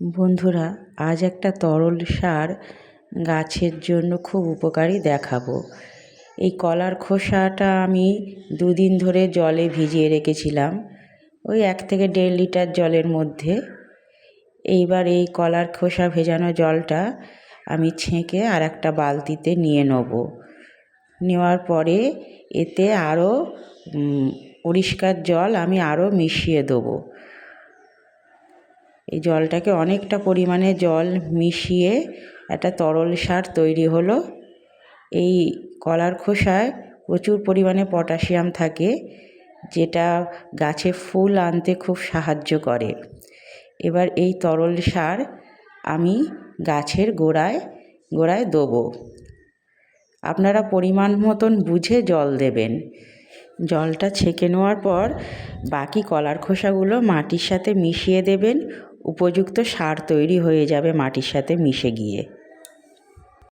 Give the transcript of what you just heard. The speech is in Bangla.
বন্ধুরা, আজ একটা তরল সার গাছের জন্য খুব উপকারী দেখাবো। এই কলার খোসাটা আমি দুদিন ধরে জলে ভিজিয়ে রেখেছিলাম, ওই এক থেকে দেড় লিটার জলের মধ্যে। এইবার এই কলার খোসা ভেজানো জলটা আমি ছেঁকে আর একটা বালতিতে নিয়ে নেব। নেওয়ার পরে এতে আরও পরিষ্কার জল আমি আরও মিশিয়ে দেবো। এই জলটাকে অনেকটা পরিমাণে জল মিশিয়ে একটা তরল সার তৈরি হলো। এই কলার খোসায় প্রচুর পরিমাণে পটাশিয়াম থাকে, যেটা গাছে ফুল আনতে খুব সাহায্য করে। এবার এই তরল সার আমি গাছের গোড়ায় গোড়ায় দেবো। আপনারা পরিমাণ মতন বুঝে জল দেবেন। জলটা ছেঁকে নেওয়ার পর বাকি কলার খোসাগুলো মাটির সাথে মিশিয়ে দেবেন উপযুক্ত সার তৈরি হয়ে যাবে মাটির সাথে মিশে গিয়ে।